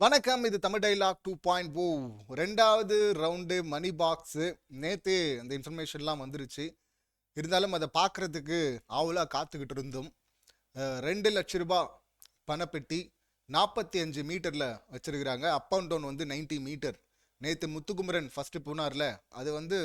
வணக்கம் இது Tamil dialogue two point O. ரெண்டாவது ரவுண்டு மணி பாக்ஸு. நேற்று அந்த இன்ஃபர்மேஷன்லாம் வந்துருச்சு. இருந்தாலும் அதை பார்க்குறதுக்கு ஆவலாக காத்துக்கிட்டு இருந்தோம். ரெண்டு லட்ச ரூபாய் பணப்பெட்டி நாற்பத்தி அஞ்சு மீட்டரில் வச்சுருக்கிறாங்க. அப் அண்ட் டவுன் வந்து 90 மீட்டர். நேற்று முத்துக்குமரன் ஃபஸ்ட்டு போனார்ல அது வந்து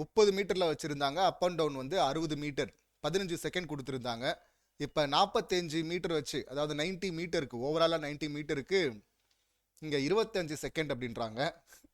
முப்பது மீட்டரில் வச்சுருந்தாங்க. அப் அண்ட் டவுன் வந்து அறுபது மீட்டர். பதினஞ்சு செகண்ட் கொடுத்துருந்தாங்க. இப்போ நாற்பத்தஞ்சு மீட்டர் வச்சு அதாவது 90 மீட்டருக்கு ஓவராலாக 90 மீட்டருக்கு இங்கே இருபத்தஞ்சு செகண்ட் அப்படின்றாங்க.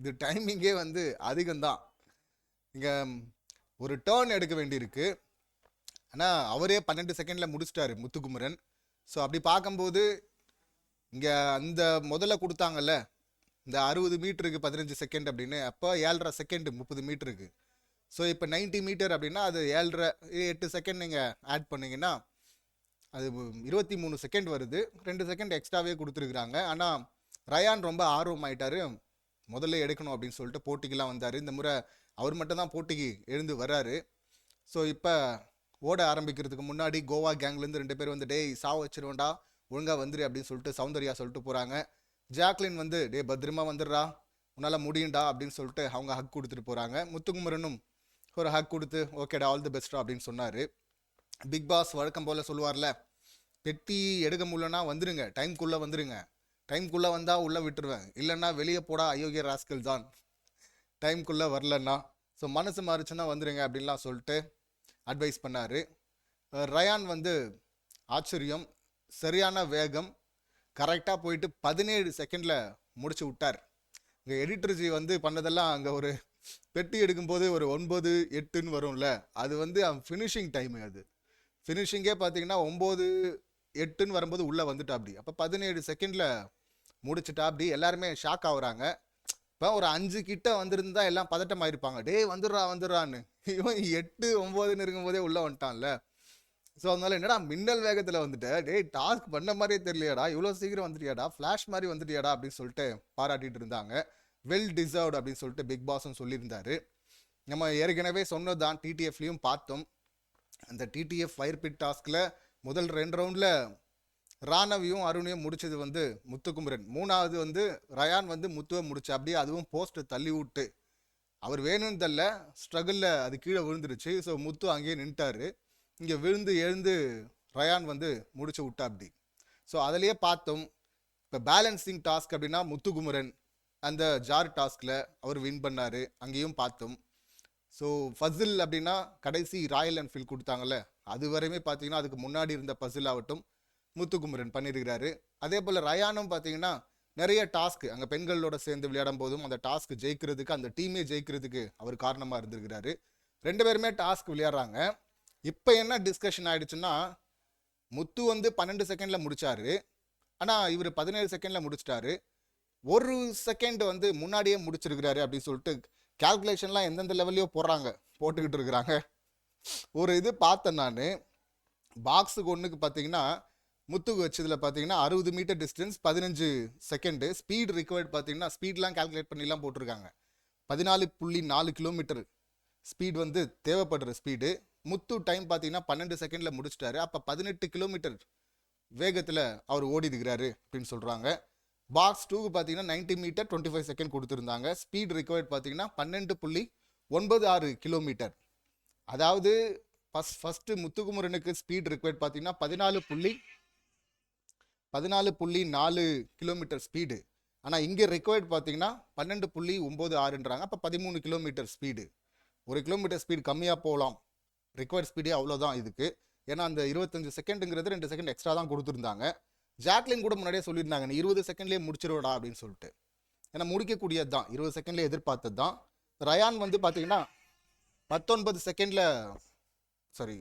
இது டைமிங்கே வந்து அதிகம்தான். இங்கே ஒரு டேர்ன் எடுக்க வேண்டியிருக்கு. ஆனால் அவரே பன்னெண்டு செகண்டில் முடிச்சிட்டாரு முத்துக்குமரன். ஸோ அப்படி பார்க்கும்போது இங்கே அந்த முதல்ல கொடுத்தாங்கல்ல இந்த அறுபது மீட்டருக்கு பதினஞ்சு செகண்ட் அப்படின்னு அப்போ ஏழரை செகண்டு முப்பது மீட்டருக்கு ஸோ இப்போ 90 மீட்டர் அப்படின்னா அது ஏழரை எட்டு செகண்ட் நீங்கள் ஆட் பண்ணீங்கன்னா அது இருபத்தி மூணு செகண்ட் வருது. ரெண்டு செகண்ட் எக்ஸ்ட்ராவே கொடுத்துருக்குறாங்க. ஆனால் ரயான் ரொம்ப ஆர்வம் ஆயிட்டாரு முதல்ல எடுக்கணும் அப்படின்னு சொல்லிட்டு போட்டிக்கெலாம் வந்தார். இந்த முறை அவர் மட்டும்தான் போட்டிக்கு எழுந்து வர்றாரு. ஸோ இப்போ ஓட ஆரம்பிக்கிறதுக்கு முன்னாடி கோவா கேங்லேருந்து ரெண்டு பேர் வந்து டேய் சாவ வச்சிருவோண்டா ஒழுங்காக வந்துரு அப்படின்னு சொல்லிட்டு சௌந்தர்யா சொல்லிட்டு போகிறாங்க ஜாக்லின் வந்து டே பத்திரமா வந்துடுறா. உன்னால் முடியும்டா அப்படின்னு சொல்லிட்டு அவங்க ஹக் கொடுத்துட்டு போகிறாங்க முத்துக்குமரனும் ஒரு ஹக் கொடுத்து ஓகேடா ஆல் தி பெஸ்ட்டா அப்படின்னு சொன்னார். பிக் பாஸ் வழக்கம் போல் சொல்லுவார்ல பெட்டி எடுக்க முடியலன்னா வந்துடுங்க டைம்குள்ளே வந்துடுங்க டைம்குள்ளே வந்தால் உள்ளே விட்டுருவேன். இல்லைன்னா வெளியே போடா அயோக்கிய ராஸ்கல் தான். டைம்குள்ளே வரலன்னா. ஸோ மனசு மாறிச்சுன்னா வந்துடுங்க அப்படின்லாம் சொல்லிட்டு அட்வைஸ் பண்ணார். ரயான் வந்து ஆச்சரியம் சரியான வேகம் கரெக்டாக போயிட்டு பதினேழு செகண்டில் முடிச்சு விட்டார். இங்கே எடிட்டர்ஜி வந்து பண்ணதெல்லாம் அங்கே ஒரு பெட்டி எடுக்கும்போது ஒரு ஒன்பது எட்டுன்னு வரும்ல. அது வந்து ஃபினிஷிங் டைம் அது. ஃபினிஷிங்கே பார்த்தீங்கன்னா ஒம்பது எட்டுன்னு வரும்போது உள்ளே வந்துட்டாப்டி. அப்போ பதினேழு செகண்டில் முடிச்சிட்டா அப்படி எல்லாருமே ஷாக் ஆகுறாங்க இப்போ ஒரு அஞ்சு கிட்ட வந்திருந்தா எல்லாம் பதட்டமாயிருப்பாங்க. டேய் வந்துடுறா வந்துடுறான்னு. இவன் எட்டு ஒம்போதுன்னு இருக்கும்போதே உள்ளே வந்துட்டான்ல. ஸோ அதனால என்னடா மின்னல் வேகத்தில் வந்துட்டு? டே டாஸ்க் பண்ண மாதிரியே தெரியலையாடா. இவ்வளோ சீக்கிரம் வந்துட்டியாடா. ஃப்ளாஷ் மாதிரி வந்துட்டியாடா அப்படின்னு சொல்லிட்டு பாராட்டிட்டு இருந்தாங்க. வெல் டிசர்வ்ட் அப்படின்னு சொல்லிட்டு பிக் பாஸும் சொல்லியிருந்தாரு. நம்ம ஏற்கனவே சொன்னது தான் டிடிஎஃப்லையும் பார்த்தோம். அந்த டிடிஎஃப் ஃபயர் பிட் டாஸ்கில் முதல் ரெண்டு ரவுண்டில் ராணவியும் அருணையும் முடிச்சது வந்து முத்துக்குமரன். மூணாவது வந்து ரயான் வந்து முத்துவை முடிச்சு அப்படியே அதுவும் போஸ்ட்டு தள்ளி விட்டு. அவர் வேணும்னு தல்ல ஸ்ட்ரகிளில் அது கீழே விழுந்துருச்சு. ஸோ முத்து அங்கேயே நின்ட்டார் இங்கே விழுந்து எழுந்து ரயான் வந்து முடிச்சு விட்டா அப்படி ஸோ அதிலேயே பார்த்தோம் இப்போ பேலன்சிங் டாஸ்க் அப்படின்னா முத்துகுமரன் அந்த ஜார் டாஸ்கில் அவர் வின் பண்ணார். அங்கேயும் பார்த்தோம். ஸோ ஃபசில் அப்படின்னா கடைசி ராயல் என்ஃபீல்ட் கொடுத்தாங்கல்ல அது வரையுமே பார்த்தீங்கன்னா அதுக்கு முன்னாடி இருந்த பசில் ஆகட்டும் முத்துக்குமரன் பண்ணியிருக்கிறாரு. அதே போல் ரயானும் பார்த்தீங்கன்னா நிறைய டாஸ்க் அங்கே பெண்களோட சேர்ந்து விளையாடும் போதும் அந்த டாஸ்க் ஜெயிக்கிறதுக்கு அந்த டீமே ஜெயிக்கிறதுக்கு அவர் காரணமாக இருந்திருக்கிறாரு. ரெண்டு பேருமே டாஸ்க் விளையாடுறாங்க. இப்போ என்ன டிஸ்கஷன் ஆயிடுச்சுன்னா முத்து வந்து பன்னெண்டு செகண்டில் முடிச்சாரு. ஆனால் இவர் பதினேழு செகண்டில் முடிச்சிட்டாரு. ஒரு செகண்ட் வந்து முன்னாடியே முடிச்சிருக்கிறாரு அப்படின்னு சொல்லிட்டு கால்குலேஷன்லாம் எந்தெந்த லெவல்லையோ போடுறாங்க போட்டுக்கிட்டு இருக்கிறாங்க. ஒரு இது பார்த்தேன் நான். பாக்ஸுக்கு ஒன்றுக்கு பார்த்தீங்கன்னா முத்துக்கு வச்சதில் பார்த்தீங்கன்னா அறுபது மீட்டர் டிஸ்டன்ஸ் பதினஞ்சு செகண்டு ஸ்பீட் ரிக்வயர்ட் பார்த்தீங்கன்னா ஸ்பீட்லாம் கால்குலேட் பண்ணிலாம் போட்டிருக்காங்க. பதினாலு புள்ளி நாலு கிலோமீட்டர் ஸ்பீட் வந்து தேவைப்படுற ஸ்பீடு முத்து டைம் பார்த்தீங்கன்னா பன்னெண்டு செகண்டில் முடிச்சிட்டாரு. அப்போ பதினெட்டு கிலோமீட்டர் வேகத்தில் அவர் ஓடிதுக்கிறாரு அப்படின்னு சொல்கிறாங்க பாக்ஸ் டூக்கு பார்த்தீங்கன்னா 90 மீட்டர் டுவெண்ட்டி ஃபைவ் செகண்ட் கொடுத்துருந்தாங்க. ஸ்பீட் ரிக்வயர்ட் பார்த்தீங்கன்னா பன்னெண்டு புள்ளி ஒன்பது ஆறு கிலோமீட்டர் அதாவது ஃபஸ்ட் ஃபஸ்ட்டு முத்துக்குமரனுக்கு ஸ்பீட் ரிக்வயர்ட் பார்த்தீங்கன்னா பதினாலு புள்ளி பதினாலு புள்ளி நாலு கிலோமீட்டர் ஸ்பீடு ஆனால் இங்கே ரெக்வயர்ட் பார்த்தீங்கன்னா பன்னெண்டு புள்ளி ஒம்பது ஆறுன்றாங்க. அப்போ பதிமூணு கிலோமீட்டர் ஸ்பீடு ஒரு கிலோமீட்டர் ஸ்பீடு கம்மியாக போகலாம் ரெக்வயர்ட் ஸ்பீடே அவ்வளோதான் இதுக்கு. ஏன்னா அந்த இருபத்தஞ்சு செகண்டுங்கிறது ரெண்டு செகண்ட் எக்ஸ்ட்ரா தான் கொடுத்துருந்தாங்க. ஜாக்லின் கூட முன்னாடியே சொல்லியிருந்தாங்க நீ இருபது செகண்ட்லேயே முடிச்சிருவடா அப்படின்னு சொல்லிட்டு. ஏன்னா முடிக்கக்கூடியது தான் இருபது செகண்ட்லேயே எதிர்பார்த்தது தான் ரயான் வந்து பார்த்தீங்கன்னா பத்தொன்பது செகண்டில் சாரி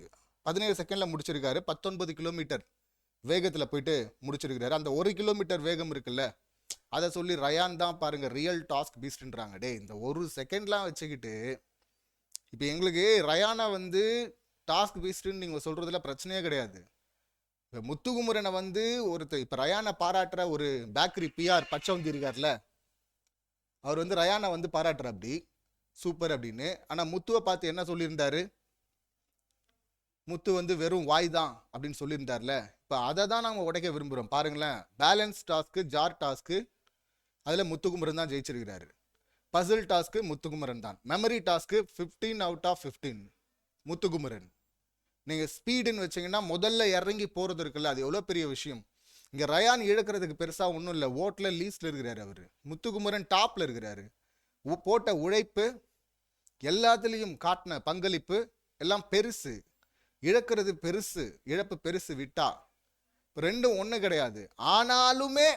பதினேழு செகண்டில் முடிச்சிருக்காரு. பத்தொன்பது கிலோமீட்டர் வேகத்தில் போயிட்டு முடிச்சிருக்கிறாரு. அந்த ஒரு கிலோமீட்டர் வேகம் இருக்குல்ல அதை சொல்லி ரயான் தான் பாருங்கள் ரியல் டாஸ்க் பீஸ்ட்ன்றாங்க டே இந்த ஒரு செகண்ட்லாம் வச்சுக்கிட்டு இப்போ எங்களுக்கு ரயானை வந்து டாஸ்க் பீஸ்ட்னு நீங்கள் சொல்கிறதுல பிரச்சனையே கிடையாது. இப்போ முத்துகுமரனை வந்து ஒருத்தர் இப்போ ரயானை பாராட்டுற ஒரு பேக்கரி பிஆர் பச்சவந்தி இருக்கார்ல அவர் வந்து ரயானை வந்து பாராட்டுற அப்படி. சூப்பர் அப்படின்னு. ஆனால் முத்துவை பார்த்து என்ன சொல்லியிருந்தாரு? முத்து வந்து வெறும் வாய் தான் அப்படின்னு சொல்லியிருந்தார்ல. இப்போ அதை தான் நாங்கள் உடைக்க விரும்புகிறோம் பாருங்களேன். பேலன்ஸ் டாஸ்க்கு ஜார் டாஸ்க்கு அதில் முத்துக்குமரன் தான் ஜெயிச்சிருக்கிறாரு. பசில் டாஸ்க்கு முத்துக்குமரன் தான். Memory task fifteen out of fifteen Muthukumaran நீங்கள் ஸ்பீடுன்னு வச்சீங்கன்னா முதல்ல இறங்கி போகிறது இருக்குல்ல அது எவ்வளோ பெரிய விஷயம். இங்கே ரயான் இழக்கிறதுக்கு பெருசாக ஒன்றும் இல்லை. ஓட்டில் லீஸ்டில் இருக்கிறாரு அவர். முத்துக்குமரன் டாப்பில் இருக்கிறாரு. உ- போட்ட உழைப்பு எல்லாத்துலேயும் காட்டின பங்களிப்பு எல்லாம் பெருசு. இழக்கிறது பெருசு இழப்பு பெருசு விட்டா. ரெண்டும் ஒன்று கிடையாது. ஆனாலுமே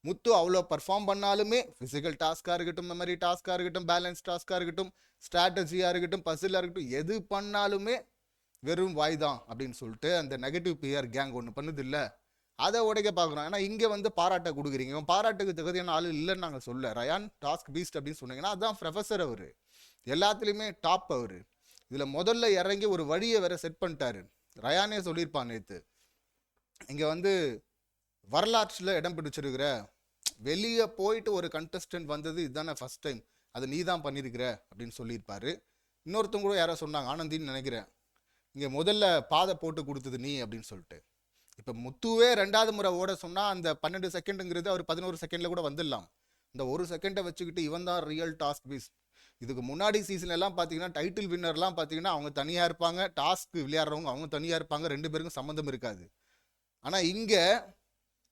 முத்து அவ்வளோ பர்ஃபார்ம் பண்ணாலுமே ஃபிசிக்கல் டாஸ்க்காக இருக்கட்டும் மெமரி டாஸ்காக இருக்கட்டும் பேலன்ஸ் டாஸ்காக இருக்கட்டும் ஸ்ட்ராட்டஜியாக இருக்கட்டும் பசிலாக இருக்கட்டும் எது பண்ணாலுமே வெறும் வாய் தான் அப்படின்னு சொல்லிட்டு அந்த நெகட்டிவ் பிஆர் கேங் ஒன்று பண்ணுது இல்லை அதை உடைக்க பார்க்குறோம் ஏன்னா இங்கே வந்து பாராட்டை கொடுக்குறீங்க. இவன் பாராட்டுக்கு தகுதியான ஆள் இல்லைன்னு நாங்கள் சொல்ல ரயான் டாஸ்க் பீஸ்ட் அப்படின்னு சொன்னீங்கன்னா அதுதான் ப்ரொஃபஸர் அவர். எல்லாத்துலேயுமே டாப் அவர். இதில் முதல்ல இறங்கி ஒரு வழியை வேற செட் பண்ணிட்டாரு. ரயானே சொல்லியிருப்பான் நேற்று இங்கே வந்து வரலாற்றில் இடம் பிடிச்சிருக்கிற வெளியே போயிட்டு ஒரு கண்டஸ்டன்ட் வந்தது இதுதானே ஃபர்ஸ்ட் டைம் அது நீ தான் பண்ணியிருக்கிற அப்படின்னு சொல்லியிருப்பாரு. இன்னொருத்தவங்க கூட யாரோ சொன்னாங்க ஆனந்தின்னு நினைக்கிறேன். இங்கே முதல்ல பாதை போட்டு கொடுத்தது நீ அப்படின்னு சொல்லிட்டு. இப்போ முத்துவே ரெண்டாவது முறை ஓட சொன்னால் அந்த பன்னெண்டு செகண்டுங்கிறது அவர் பதினோரு செகண்டில் கூட வந்துடலாம். இந்த ஒரு செகண்டை வச்சுக்கிட்டு இவன் தான் ரியல் டாஸ்க் பீஸ் இதுக்கு முன்னாடி சீசன் எல்லாம் பார்த்தீங்கன்னா டைட்டில் வின்னர்லாம் பார்த்தீங்கன்னா அவங்க தனியாக இருப்பாங்க. டாஸ்க் விளையாடுறவங்க அவங்க தனியாக இருப்பாங்க. ரெண்டு பேருக்கும் சம்மந்தம் இருக்காது. ஆனால் இங்கே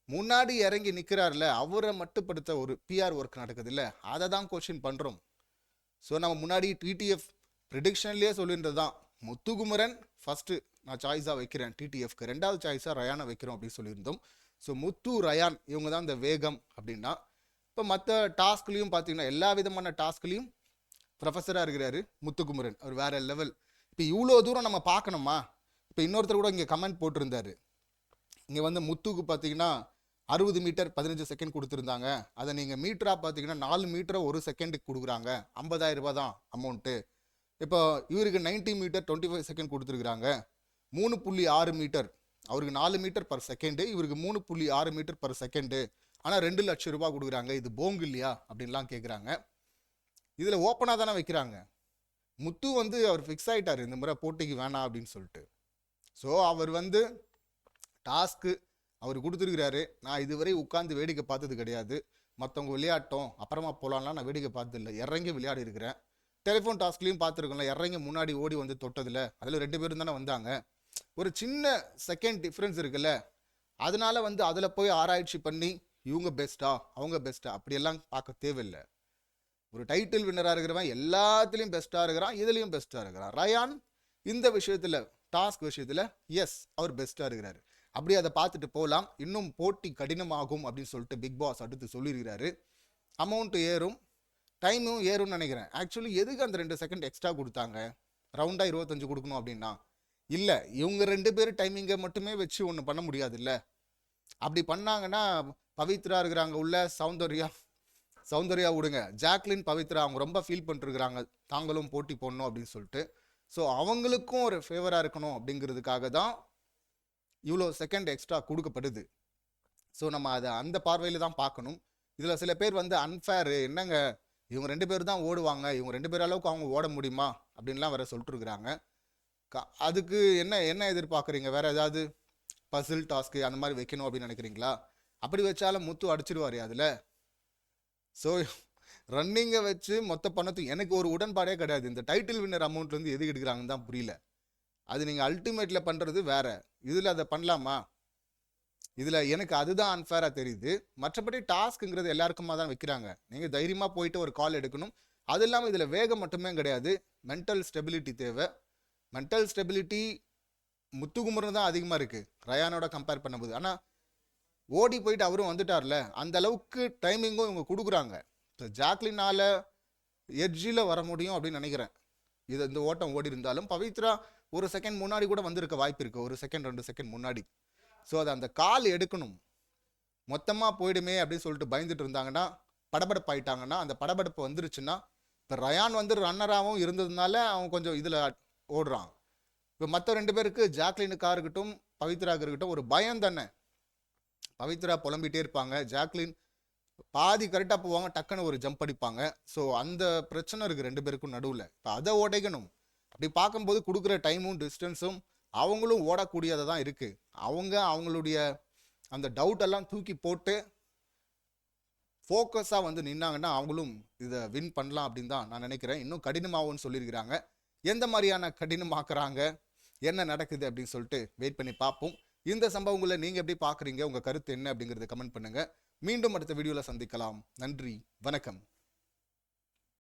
முன்னாடி இறங்கி நிற்கிறார்ல அவரை மட்டுப்படுத்த ஒரு பிஆர் ஒர்க் நடக்குது இல்லை அதை தான் கொஷின் பண்ணுறோம் ஸோ நம்ம முன்னாடி டிடிஎஃப் ப்ரிடிக்ஷன்லேயே சொல்லியிருந்தது தான் முத்துகுமரன் ஃபஸ்ட்டு நான் சாய்ஸாக வைக்கிறேன். டிடிஎஃப்க்கு ரெண்டாவது சாய்ஸாக ரயானை வைக்கிறோம் அப்படின்னு சொல்லியிருந்தோம். ஸோ முத்து ரயான் இவங்க தான் இந்த வேகம் அப்படின்னா இப்போ மற்ற டாஸ்க்லேயும் பார்த்தீங்கன்னா எல்லா விதமான டாஸ்க்லேயும் ப்ரொஃபஸராக இருக்கிறாரு முத்துக்குமரன் அவர் வேற லெவல் இப்போ இவ்வளோ தூரம் நம்ம பார்க்கணுமா? இப்போ இன்னொருத்தர் கூட இங்கே கமெண்ட் போட்டிருந்தாரு. இங்கே வந்து முத்துக்கு பார்த்தீங்கன்னா அறுபது மீட்டர் பதினஞ்சு செகண்ட் கொடுத்துருந்தாங்க. அதை நீங்கள் மீட்டராக பார்த்தீங்கன்னா நாலு மீட்டரை ஒரு செகண்டுக்கு கொடுக்குறாங்க. ஐம்பதாயிரம் ரூபா தான் அமௌண்ட்டு இப்போ இவருக்கு 90 மீட்டர் டுவெண்ட்டி ஃபைவ் செகண்ட் கொடுத்துருக்குறாங்க. மூணு புள்ளி ஆறு மீட்டர் அவருக்கு நாலு மீட்டர் பர் செகண்டு இவருக்கு மூணு புள்ளி ஆறு மீட்டர் பர் செகண்டு ஆனால் ரெண்டு லட்சம் ரூபாய் கொடுக்குறாங்க. இது போங்கு இல்லையா? அப்படின்லாம் கேட்குறாங்க இதில் ஓப்பனாக தானே வைக்கிறாங்க. முத்து வந்து அவர் ஃபிக்ஸ் ஆகிட்டார் இந்த முறை போட்டிக்கு வேணாம் அப்படின்னு சொல்லிட்டு. ஸோ அவர் வந்து டாஸ்க்கு அவர் கொடுத்துருக்கிறாரு. நான் இதுவரை உட்காந்து வேடிக்கை பார்த்தது கிடையாது. மற்றவங்க விளையாட்டம். அப்புறமா போகலான்லாம் நான் வேடிக்கை பார்த்ததில்ல. இறங்கி விளையாடி இருக்கிறேன் டெலிஃபோன் டாஸ்க்லையும் பார்த்துருக்கோம்ல இறங்கி முன்னாடி ஓடி வந்து தொட்டதில்ல அதில் ரெண்டு பேரும் தானே வந்தாங்க. ஒரு சின்ன செகண்ட் டிஃப்ரென்ஸ் இருக்குல்ல அதனால வந்து அதில் போய் ஆராய்ச்சி பண்ணி இவங்க பெஸ்ட்டா அவங்க பெஸ்ட்டா அப்படியெல்லாம் பார்க்க தேவையில்லை. ஒரு டைட்டில் வின்னராக இருக்கிறவன் எல்லாத்துலேயும் பெஸ்ட்டாக இருக்கிறான் இதுலேயும் பெஸ்ட்டாக இருக்கிறான். ரயான் இந்த விஷயத்தில் டாஸ்க் விஷயத்தில் எஸ் அவர் பெஸ்ட்டாக இருக்கிறாரு. அப்படி அதை பார்த்துட்டு போகலாம் இன்னும் போட்டி கடினமாகும் அப்படின்னு சொல்லிட்டு பிக் பாஸ் அடுத்து சொல்லியிருக்கிறாரு. அமௌண்ட் ஏறும். டைமும் ஏறும்னு நினைக்கிறேன். ஆக்சுவலி எதுக்கு அந்த ரெண்டு செகண்ட் எக்ஸ்ட்ரா கொடுத்தாங்க? ரவுண்டாக இருபத்தஞ்சு கொடுக்கணும் அப்படின்னா? இல்லை இவங்க ரெண்டு பேர் டைமிங்கை மட்டுமே வச்சு ஒன்று பண்ண முடியாதுல்ல? அப்படி பண்ணாங்கன்னா பவித்ரா இருக்கிறாங்க உள்ள சௌந்தர்யா சௌந்தர்யா விடுங்க. ஜாக்லின் பவித்ரா அவங்க ரொம்ப ஃபீல் பண்ணிருக்கிறாங்க. தாங்களும் போட்டி போடணும் அப்படின்னு சொல்லிட்டு. ஸோ அவங்களுக்கும் ஒரு ஃபேவராக இருக்கணும் அப்படிங்கிறதுக்காக தான் இவ்வளோ செகண்ட் எக்ஸ்ட்ரா கொடுக்கப்படுது. ஸோ நம்ம அதை அந்த பார்வையில் தான் பார்க்கணும். இதில் சில பேர் வந்து அன்ஃபேரு என்னங்க? இவங்க ரெண்டு பேர் தான் ஓடுவாங்க. இவங்க ரெண்டு பேர் அளவுக்கு அவங்க ஓட முடியுமா? அப்படின்லாம் வேற சொல்லிட்டுருக்குறாங்க. க- அதுக்கு என்ன என்ன எதிர்பார்க்குறீங்க? வேற ஏதாவது பசில் டாஸ்க்கு அந்த மாதிரி வைக்கணும் அப்படின்னு நினைக்கிறீங்களா? அப்படி வச்சாலும் முத்து அடிச்சிடுவாரு அதில். ஸோ ரன்னிங்கை வச்சு மொத்த பணத்தும் எனக்கு ஒரு உடன்பாடே கிடையாது. இந்த டைட்டில் வின்னர் அமௌண்ட்லேருந்து எதுக்கு எடுக்கிறாங்கன்னு தான் புரியல. அது நீங்கள் அல்டிமேட்டில் பண்ணுறது வேறு. இதில் அதை பண்ணலாமா? இதில் எனக்கு அதுதான் அன்ஃபேராக தெரியுது. மற்றபடி டாஸ்க்குங்கிறது எல்லாருக்குமா தான் வைக்கிறாங்க. நீங்கள் தைரியமாக போயிட்டு ஒரு கால் எடுக்கணும். அது இல்லாமல் இதில் வேகம் மட்டுமே கிடையாது. மென்டல் ஸ்டெபிலிட்டி தேவை. மென்டல் ஸ்டெபிலிட்டி முத்துகுமரன் தான் அதிகமாக இருக்குது ரயானோட கம்பேர் பண்ணும்போது. ஆனால் ஓடி போயிட்டு அவரும் வந்துட்டார்ல. அந்த அளவுக்கு டைமிங்கும் இவங்க கொடுக்குறாங்க. இப்போ ஜாக்லினால் எட்ஜியில் வர முடியும் அப்படின்னு நினைக்கிறேன். இது இந்த ஓட்டம் ஓடி இருந்தாலும் பவித்ரா ஒரு செகண்ட் முன்னாடி கூட வந்திருக்க வாய்ப்பு இருக்குது ஒரு செகண்ட் ரெண்டு செகண்ட் முன்னாடி. ஸோ அது அந்த கால் எடுக்கணும். மொத்தமாக போயிடுமே அப்படின்னு சொல்லிட்டு பயந்துட்டு இருந்தாங்கன்னா படபடப்பாயிட்டாங்கன்னா அந்த படபடப்பு வந்துருச்சுன்னா இப்போ ரயான் வந்து ரன்னராகவும் இருந்ததுனால அவன் கொஞ்சம் இதில் ஓடுறான். இப்போ மற்ற ரெண்டு பேருக்கு ஜாக்லினுக்காக இருக்கட்டும் பவித்ராக்கு இருக்கட்டும் ஒரு பயம் தானே. பவித்ரா புலம்பிட்டே இருப்பாங்க. ஜாக்லின் பாதி கரெக்டாக போவாங்க டக்குன்னு ஒரு ஜம்ப் அடிப்பாங்க. ஸோ அந்த பிரச்சனை இருக்குது ரெண்டு பேருக்கும் நடுவில். இப்போ அதை உடைக்கணும் அப்படி பார்க்கும்போது கொடுக்குற டைமும் டிஸ்டன்ஸும் அவங்களும் ஓடக்கூடியதை தான் இருக்குது அவங்க அவங்களுடைய அந்த டவுட்டெல்லாம் தூக்கி போட்டு ஃபோக்கஸாக வந்து நின்னாங்கன்னா அவங்களும் இதை வின் பண்ணலாம் அப்படின்னு தான் நான் நினைக்கிறேன். இன்னும் கடினமாகும்னு சொல்லியிருக்கிறாங்க. எந்த மாதிரியான கடினமாக்குறாங்க? என்ன நடக்குது அப்படின்னு சொல்லிட்டு வெயிட் பண்ணி பார்ப்போம். இந்த சம்பவங்களை நீங்கள் எப்படி பார்க்குறீங்க? உங்கள் கருத்து என்ன அப்படிங்கிறத கமெண்ட் பண்ணுங்கள் மீண்டும் அடுத்த வீடியோவில் சந்திக்கலாம். நன்றி. வணக்கம்.